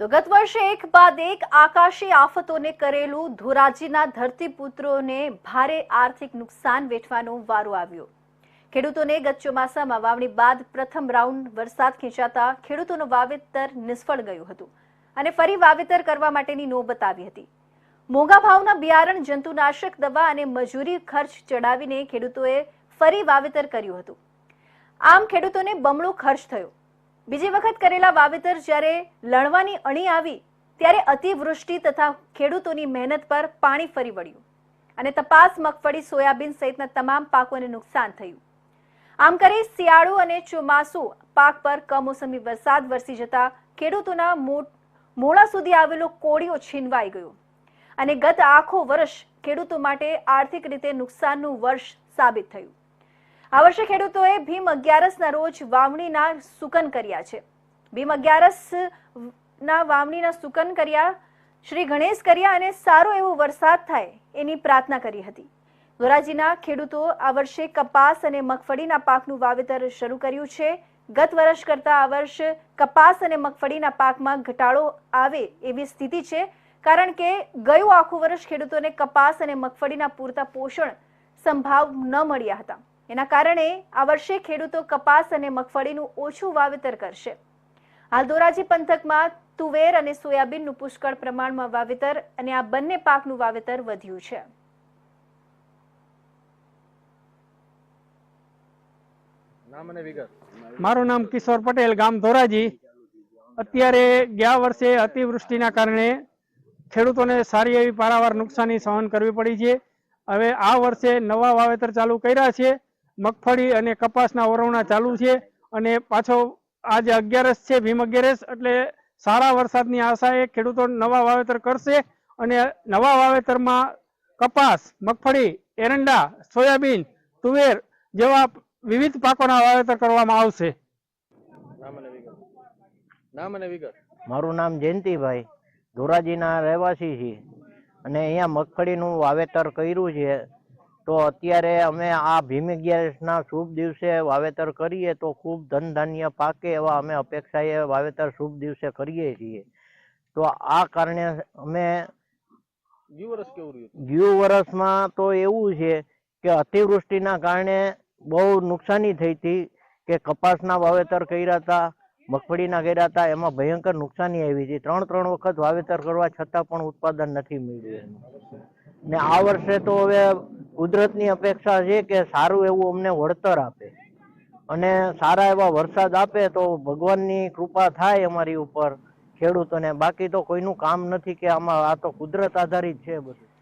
તો ગત વર્ષે એક બાદ એક આકાશી આફતોને કરેલું ધોરાજીના ધરતીપુત્રોને ભારે આર્થિક નુકસાન વેઠવાનો વારો આવ્યો. ખેડૂતોને ગત ચોમાસામાં વાવણી બાદ પ્રથમ રાઉન્ડ વરસાદ ખેંચાતા ખેડૂતોનું વાવેતર નિષ્ફળ ગયું હતું અને ફરી વાવેતર કરવા માટેની નોબત આવી હતી. મોંઘા ભાવના બિયારણ, જંતુનાશક દવા અને મજૂરી ખર્ચ ચડાવીને ખેડૂતોએ ફરી વાવેતર કર્યું હતું. આમ ખેડૂતોને બમણો ખર્ચ થયો. બીજી વખત કરેલા વાવેતર જ્યારે લણવાની અણી આવી, ત્યારે અતિવૃષ્ટિ તથા ખેડૂતોની મહેનત પર પાણી ફરી વળ્યું અને તપાસ મગફળી, સોયાબીન સહિતના તમામ પાકોને નુકસાન થયું. આમ કરી શિયાળુ અને ચોમાસુ પાક પર કમોસમી વરસાદ વરસી જતા ખેડૂતોના મોડા સુધી આવેલો કોળીઓ છીનવાઈ ગયો અને ગત આખો વર્ષ ખેડૂતો માટે આર્થિક રીતે નુકસાનનું વર્ષ સાબિત થયું. આ વર્ષે ખેડૂતોએ ભીમ અગિયારસના રોજ વાવણીના સુકન કર્યા છે. ભીમ અગિયારસના વાવણીના સુકન કર્યા, શ્રી ગણેશ કર્યા અને સારો એવો વરસાદ થાય એની પ્રાર્થના કરી હતી. ધોરાજીના ખેડૂતો આ વર્ષે કપાસ અને મગફળીના પાકનું વાવેતર શરૂ કર્યું છે. ગત વર્ષ કરતાં આ વર્ષ કપાસ અને મગફળીના પાકમાં ઘટાડો આવે એવી સ્થિતિ છે, કારણ કે ગયું આખું વર્ષ ખેડૂતોને કપાસ અને મગફળીના પૂરતા પોષણ સંભાવ ન મળ્યા હતા. એના કારણે આ વર્ષે ખેડૂતો કપાસ અને મગફળીનું ઓછું વાવેતર કરશે. હાલ ધોરાજી પંથકમાં તુવેર અને સોયાબીનનું પુષ્કળ પ્રમાણમાં વાવેતર અને આ બંને પાકનું વાવેતર વધ્યું છે. મારું નામ કિશોર પટેલ ગામ ધોરાજી. અત્યારે ગયા વર્ષે અતિવૃષ્ટિના કારણે ખેડૂતોને સારી એવી પારાવાર નુકસાની સહન કરવી પડી છે. હવે આ વર્ષે નવા વાવેતર ચાલુ કર્યા છે. મગફળી અને કપાસના ઓરવણા ચાલુ છે અને પાછો આજે અગિયારસ છે ભીમ અગિયારસ એટલે સારા વરસાદની આશાએ ખેડૂતો નવા વાવેતર કરશે અને નવા વાવેતરમાં કપાસ મગફળી એરંડા સોયાબીન તુવેર જેવા વિવિધ પાકોના વાવેતર કરવામાં આવશે. નામ અને વિગત. મારું નામ જયંતિભાઈ. ધોરાજીના રહેવાસી છીએ. અને અહીંયા મગફળીનું વાવેતર કર્યું છે. તો અત્યારે અમે આ ભીમ અગિયારસના શુભ દિવસે વાવેતર કરીએ તો ખૂબ ધન ધાન્ય પાકે એવા અમે અપેક્ષાએ વાવેતર શુભ દિવસે કરીએ છીએ. તો આ કારણે અમે ગયું વર્ષ કેવું રહ્યું? ગયું વર્ષમાં તો એવું છે કે અતિવૃષ્ટિના કારણે બહુ નુકસાની થઈ હતી કે કપાસના વાવેતર કર્યા હતા મગફળીના કર્યા હતા એમાં ભયંકર નુકસાની આવી હતી. ત્રણ ત્રણ વખત વાવેતર કરવા છતાં પણ ઉત્પાદન નથી મળ્યું. ને આ વર્ષે તો હવે કુદરતની અપેક્ષા છે કે સારું એવું અમને વળતર આપે. અને સારા એવા વરસાદ આપે તો ભગવાનની કૃપા થાય અમારી ઉપર ખેડૂતોને. બાકી તો કોઈનું કામ નથી કે આમાં આ તો કુદરત આધારિત છે બધું.